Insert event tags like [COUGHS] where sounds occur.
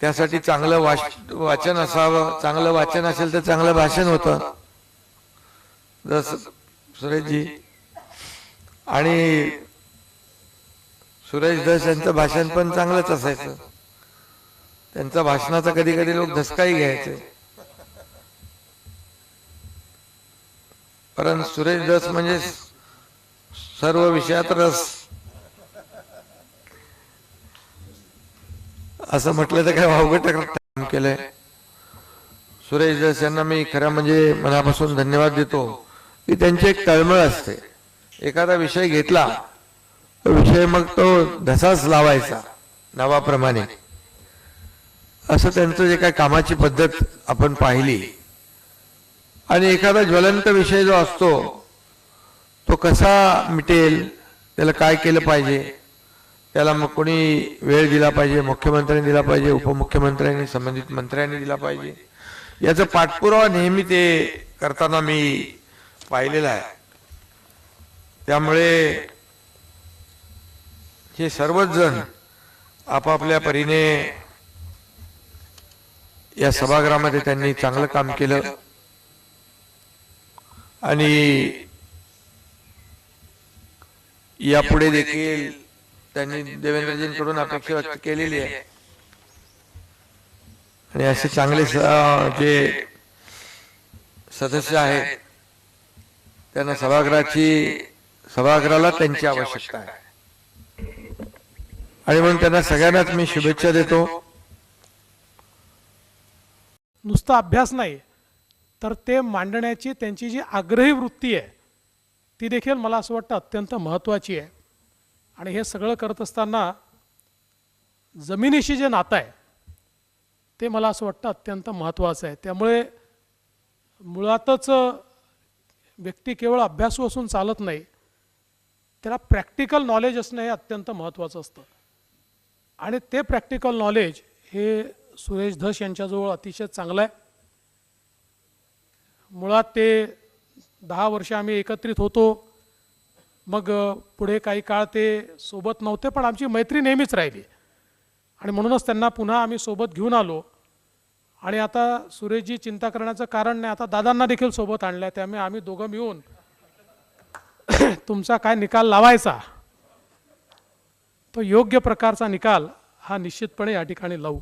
त्यासाठी चांगलं वाच वाचन असावं. चांगलं वाचन असेल तर चांगलं भाषण होतं. जस सुरेशजी आणि सुरेश दस यांचं भाषण पण चांगलंच असायचं. त्यांचा भाषणाचा कधी कधी लोक धसकाही घ्यायचे. परंतु सुरेश दस म्हणजे सर्व विषयात रस. असं म्हटलं तर काय वावगट काम केलंय. सुरेश दस यांना मी खऱ्या म्हणजे मनापासून धन्यवाद देतो की त्यांची एक तळमळ असते. एखादा विषय घेतला तो विषय मग तो धसाच लावायचा नावाप्रमाणे. असं त्यांचं जे काय कामाची पद्धत आपण पाहिली. आणि एखादा ज्वलंत विषय जो असतो तो कसा मिटेल त्याला काय केलं पाहिजे त्याला मग कोणी वेळ दिला पाहिजे मुख्यमंत्र्यांनी दिला पाहिजे उपमुख्यमंत्र्यांनी संबंधित मंत्र्यांनी दिला पाहिजे. याचा पाठपुरावा नेहमी ते करताना मी पाहिलेला आहे. त्यामुळे हे सर्वच जण आपापल्या परीने या सभागृहामध्ये त्यांनी चांगलं काम केलं. आणि यापुढे देखील त्यांनी देवेंद्रजींकडून अपेक्षा व्यक्त केलेली आहे. आणि असे चांगले जे सदस्य आहेत त्यांना सभागृहाची सभागृहाला त्यांची आवश्यकता आहे. आणि म्हणून त्यांना सगळ्यांनाच मी शुभेच्छा देतो. नुसता अभ्यास नाही तर ते मांडण्याची त्यांची जी आग्रही वृत्ती आहे ती देखील मला असं वाटतं अत्यंत महत्त्वाची आहे. आणि हे सगळं करत असताना जमिनीशी जे नातं आहे ते मला असं वाटतं अत्यंत महत्त्वाचं आहे. त्यामुळे मुळातच व्यक्ती केवळ अभ्यासू असून चालत नाही त्याला प्रॅक्टिकल नॉलेज असणं हे अत्यंत महत्त्वाचं असतं. आणि ते प्रॅक्टिकल नॉलेज हे सुरेश धस यांच्याजवळ अतिशय चांगलं आहे. मुळात ते दहा वर्ष आम्ही एकत्रित होतो. मग पुढे काही काळ ते सोबत नव्हते पण आमची मैत्री नेहमीच राहिली. आणि म्हणूनच त्यांना पुन्हा आम्ही सोबत घेऊन आलो. आणि आता सुरेशजी चिंता करण्याचं कारण नाही आता दादांना देखील सोबत आणलं आहे त्यामुळे आम्ही दोघं मिळून [COUGHS] तुमचा काय निकाल लावायचा? तो योग्य प्रकारचा निकाल हा निश्चितपणे या ठिकाणी लावू.